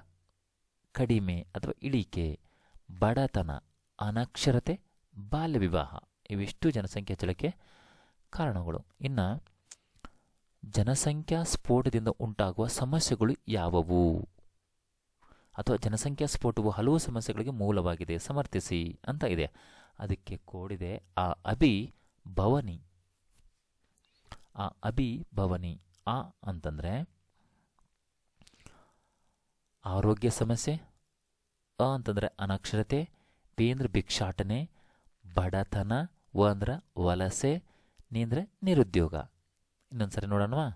ಕಡಿಮೆ ಅಥವಾ ಇಳಿಕೆ, ಬಡತನ, ಅನಕ್ಷರತೆ, ಬಾಲ್ಯ ವಿವಾಹ. ಇವಿಷ್ಟು ಜನಸಂಖ್ಯೆ ಹೆಚ್ಚಳಕ್ಕೆ ಕಾರಣಗಳು. ಇನ್ನು, ಜನಸಂಖ್ಯಾ ಸ್ಫೋಟದಿಂದ ಉಂಟಾಗುವ ಸಮಸ್ಯೆಗಳು ಯಾವುವು? ಅಥವಾ ಜನಸಂಖ್ಯಾ ಸ್ಫೋಟವು ಹಲವು ಸಮಸ್ಯೆಗಳಿಗೆ ಮೂಲವಾಗಿದೆ, ಸಮರ್ಥಿಸಿ ಅಂತ ಇದೆ. ಅದಕ್ಕೆ ಕೋಡಿದೆ ಆ ಅಭಿ ಭವನಿ. ಆ ಅಭಿ ಭವನಿ, ಆ ಅಂತಂದರೆ, ಆರೋಗ್ಯ ಸಮಸ್ಯೆ ಅ ಅಂತಂದರೆ ಅನಕ್ಷರತೆ ಬೇಂದ್ರ ಭಿಕ್ಷಾಟನೆ ಬಡತನ ವ ಅಂದ್ರೆ ವಲಸೆ ನೀ ಅಂದರೆ ನಿರುದ್ಯೋಗ. ಇನ್ನೊಂದ್ಸರಿ ನೋಡೋಣವಾ?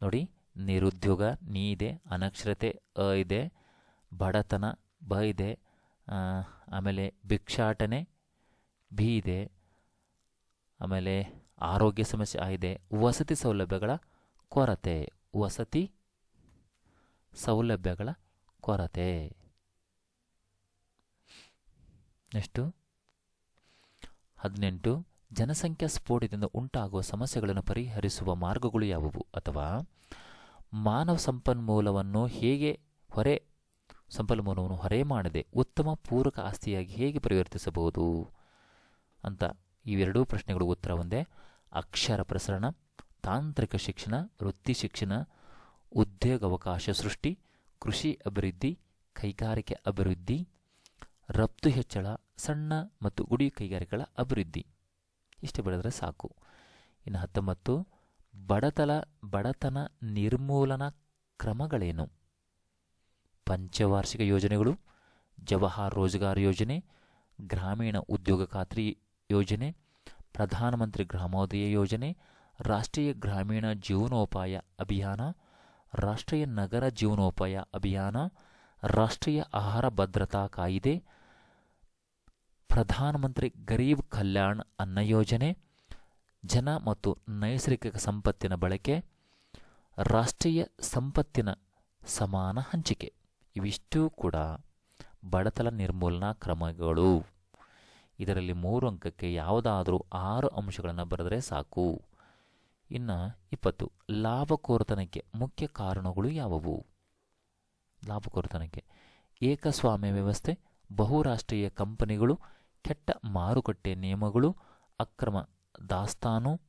ನೋಡಿ, ನಿರುದ್ಯೋಗ ನೀ ಇದೆ, ಅನಕ್ಷರತೆ ಅ ಇದೆ, ಬಡತನ ಬ ಇದೆ ಆಮೇಲೆ ಭಿಕ್ಷಾಟನೆ ಬಿ ಇದೆ, ಆಮೇಲೆ ಆರೋಗ್ಯ ಸಮಸ್ಯೆ ಆ ಇದೆ, ವಸತಿ ಸೌಲಭ್ಯಗಳ ಕೊರತೆ, ವಸತಿ ಸೌಲಭ್ಯಗಳ ಕೊರತೆ. ನೆಕ್ಸ್ಟು ಹದಿನೆಂಟು, ಜನಸಂಖ್ಯಾ ಸ್ಫೋಟದಿಂದ ಉಂಟಾಗುವ ಸಮಸ್ಯೆಗಳನ್ನು ಪರಿಹರಿಸುವ ಮಾರ್ಗಗಳು ಯಾವುವು? ಅಥವಾ ಮಾನವ ಸಂಪನ್ಮೂಲವನ್ನು ಹೇಗೆ ಹೊರೆ, ಸಂಪನ್ಮೂಲವನ್ನು ಹೊರೆ ಮಾಡದೆ ಉತ್ತಮ ಪೂರಕ ಆಸ್ತಿಯಾಗಿ ಹೇಗೆ ಪರಿವರ್ತಿಸಬಹುದು? ಅಂತ ಇವೆರಡೂ ಪ್ರಶ್ನೆಗಳು ಉತ್ತರ ಒಂದೇ. ಅಕ್ಷರ ಪ್ರಸರಣ, ತಾಂತ್ರಿಕ ಶಿಕ್ಷಣ, ವೃತ್ತಿ ಶಿಕ್ಷಣ, ಉದ್ಯೋಗಾವಕಾಶ ಸೃಷ್ಟಿ, ಕೃಷಿ ಅಭಿವೃದ್ಧಿ, ಕೈಗಾರಿಕೆ ಅಭಿವೃದ್ಧಿ, ರಫ್ತು ಹೆಚ್ಚಳ ಸಣ್ಣ ಮತ್ತು ಗುಡಿ ಕೈಗಾರಿಕೆಗಳ ಅಭಿವೃದ್ಧಿ. ಇಷ್ಟು ಬೆಳೆದರೆ ಸಾಕು. ಇನ್ನು ಹತ್ತೊಂಬತ್ತು ಬಡತನ ಬಡತನ ನಿರ್ಮೂಲನಾ ಕ್ರಮಗಳೇನು? ಪಂಚವಾರ್ಷಿಕ ಯೋಜನೆಗಳು, ಜವಾಹರ್ ರೋಜ್ಗಾರ್ ಯೋಜನೆ, ಗ್ರಾಮೀಣ ಉದ್ಯೋಗ ಖಾತ್ರಿ ಯೋಜನೆ, ಪ್ರಧಾನಮಂತ್ರಿ ಗ್ರಾಮೋದಯ ಯೋಜನೆ, ರಾಷ್ಟ್ರೀಯ ಗ್ರಾಮೀಣ ಜೀವನೋಪಾಯ ಅಭಿಯಾನ, ರಾಷ್ಟ್ರೀಯ ನಗರ ಜೀವನೋಪಾಯ ಅಭಿಯಾನ, ರಾಷ್ಟ್ರೀಯ ಆಹಾರ ಭದ್ರತಾ ಕಾಯಿದೆ ಪ್ರಧಾನಮಂತ್ರಿ ಗರೀಬ್ ಕಲ್ಯಾಣ್ ಅನ್ನ ಯೋಜನೆ, ಜನ ಮತ್ತು ನೈಸರ್ಗಿಕ ಸಂಪತ್ತಿನ ಬಳಕೆ, ರಾಷ್ಟ್ರೀಯ ಸಂಪತ್ತಿನ ಸಮಾನ ಹಂಚಿಕೆ. ಇವಿಷ್ಟೂ ಕೂಡ ಬಡತನ ನಿರ್ಮೂಲನಾ ಕ್ರಮಗಳು. ಇದರಲ್ಲಿ ಮೂರು ಅಂಕಕ್ಕೆ ಯಾವುದಾದರೂ ಆರು ಅಂಶಗಳನ್ನು ಬರೆದರೆ ಸಾಕು. ಇನ್ನು ಇಪ್ಪತ್ತು. ಲಾಭಕೋರತನಕ್ಕೆ ಮುಖ್ಯ ಕಾರಣಗಳು ಯಾವುವು? ಲಾಭಕೋರತನಕ್ಕೆ ಏಕಸ್ವಾಮ್ಯ ವ್ಯವಸ್ಥೆ ಬಹುರಾಷ್ಟ್ರೀಯ ಕಂಪನಿಗಳು, ಕೆಟ್ಟ ಮಾರುಕಟ್ಟೆ ನಿಯಮಗಳು, ಅಕ್ರಮ ದಾಸ್ತಾನು,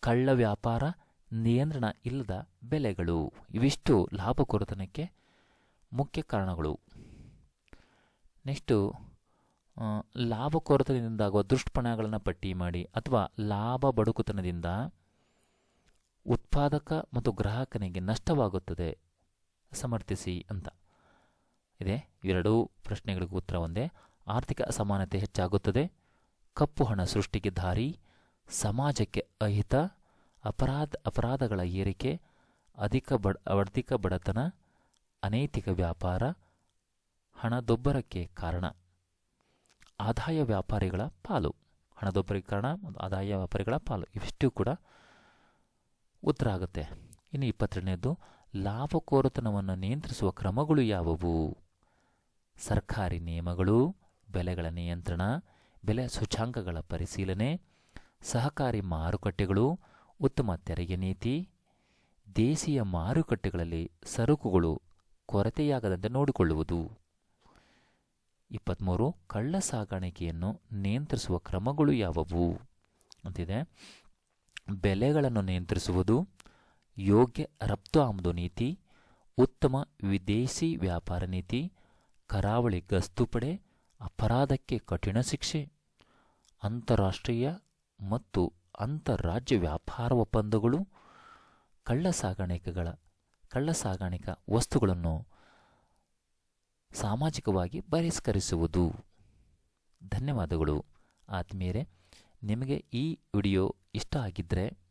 ಕಳ್ಳ ವ್ಯಾಪಾರ, ನಿಯಂತ್ರಣ ಇಲ್ಲದ ಬೆಲೆಗಳು. ಇವಿಷ್ಟು ಲಾಭ ಕೊರತನಕ್ಕೆ ಮುಖ್ಯ ಕಾರಣಗಳು. ನೆಕ್ಸ್ಟು ಲಾಭ ಕೊರತನದಿಂದಾಗುವ ದುಷ್ಪಣಗಳನ್ನು ಪಟ್ಟಿ ಮಾಡಿ ಅಥವಾ ಲಾಭ ಬಡುಕುತನದಿಂದ ಉತ್ಪಾದಕ ಮತ್ತು ಗ್ರಾಹಕನಿಗೆ ನಷ್ಟವಾಗುತ್ತದೆ. ಸಮರ್ಥಿಸಿ ಅಂತ. ಇದೆ? ಇವೆರಡೂ ಪ್ರಶ್ನೆಗಳಿಗೂ ಉತ್ತರ ಒಂದೇ. ಆರ್ಥಿಕ ಅಸಮಾನತೆ ಹೆಚ್ಚಾಗುತ್ತದೆ. ಕಪ್ಪು ಹಣ ಸೃಷ್ಟಿಗೆ ದಾರಿ. ಸಮಾಜಕ್ಕೆ ಅಹಿತ. ಅಪರಾಧ, ಅಪರಾಧಗಳ ಏರಿಕೆ. ಅಧಿಕ ಬಡ ಅಧಿಕ ಬಡತನ. ಅನೈತಿಕ ವ್ಯಾಪಾರ. ಹಣದೊಬ್ಬರಕ್ಕೆ ಕಾರಣ. ಆದಾಯ ವ್ಯಾಪಾರಿಗಳ ಪಾಲು. ಹಣದೊಬ್ಬರಿಗೆ ಕಾರಣ ಆದಾಯ ವ್ಯಾಪಾರಿಗಳ ಪಾಲು. ಇವಿಷ್ಟು ಕೂಡ ಉತ್ತರ ಆಗುತ್ತೆ. ಇನ್ನು ಇಪ್ಪತ್ತೆರಡನೇದು ಲಾಭಕೋರತನವನ್ನು ನಿಯಂತ್ರಿಸುವ ಕ್ರಮಗಳು ಯಾವುವು? ಸರ್ಕಾರಿ ನಿಯಮಗಳು, ಬೆಲೆಗಳ ನಿಯಂತ್ರಣ, ಬೆಲೆ ಸೂಚಾಂಕಗಳ ಪರಿಶೀಲನೆ, ಸಹಕಾರಿ ಮಾರುಕಟ್ಟೆಗಳು, ಉತ್ತಮ ತೆರಿಗೆ ನೀತಿ, ದೇಶೀಯ ಮಾರುಕಟ್ಟೆಗಳಲ್ಲಿ ಸರಕುಗಳು ಕೊರತೆಯಾಗದಂತೆ ನೋಡಿಕೊಳ್ಳುವುದು. ಇಪ್ಪತ್ತ್ಮೂರು ಕಳ್ಳ ಸಾಗಾಣಿಕೆಯನ್ನು ನಿಯಂತ್ರಿಸುವ ಕ್ರಮಗಳು ಯಾವುವು? ಅಂತಿದೆ. ಬೆಲೆಗಳನ್ನು ನಿಯಂತ್ರಿಸುವುದು ಯೋಗ್ಯ ರಫ್ತು ಆಮದು ನೀತಿ, ಉತ್ತಮ ವಿದೇಶಿ ವ್ಯಾಪಾರ ನೀತಿ, ಕರಾವಳಿ ಗಸ್ತು ಪಡೆ, ಅಪರಾಧಕ್ಕೆ ಕಠಿಣ ಶಿಕ್ಷೆ, ಅಂತಾರಾಷ್ಟ್ರೀಯ ಮತ್ತು ಅಂತಾರಾಜ್ಯ ವ್ಯಾಪಾರ ಒಪ್ಪಂದಗಳು, ಕಳ್ಳ ಸಾಗಾಣಿಕೆಗಳ, ಕಳ್ಳ ಸಾಗಾಣಿಕಾ ವಸ್ತುಗಳನ್ನು ಸಾಮಾಜಿಕವಾಗಿ ಬಹಿಷ್ಕರಿಸುವುದು. ಧನ್ಯವಾದಗಳು. ಆತ್ಮೀಯರೇ, ನಿಮಗೆ ಈ ವಿಡಿಯೋ ಇಷ್ಟ ಆಗಿದ್ದರೆ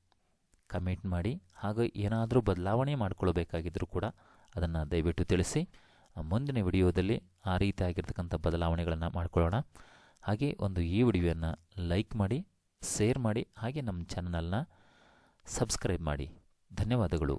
ಕಮೆಂಟ್ ಮಾಡಿ ಹಾಗೂ ಏನಾದರೂ ಬದಲಾವಣೆ ಮಾಡಿಕೊಳ್ಬೇಕಾಗಿದ್ದರೂ ಕೂಡ ಅದನ್ನು ದಯವಿಟ್ಟು ತಿಳಿಸಿ. ಮುಂದಿನ ವಿಡಿಯೋದಲ್ಲಿ ಆ ರೀತಿಯಾಗಿರ್ತಕ್ಕಂಥ ಬದಲಾವಣೆಗಳನ್ನು ಮಾಡಿಕೊಳ್ಳೋಣ. ಹಾಗೆ ಒಂದು ಈ ವಿಡಿಯೋವನ್ನು ಲೈಕ್ ಮಾಡಿ, ಶೇರ್ ಮಾಡಿ, ಹಾಗೆ ನಮ್ಮ ಚಾನಲ್ನ ಸಬ್ಸ್ಕ್ರೈಬ್ ಮಾಡಿ. ಧನ್ಯವಾದಗಳು.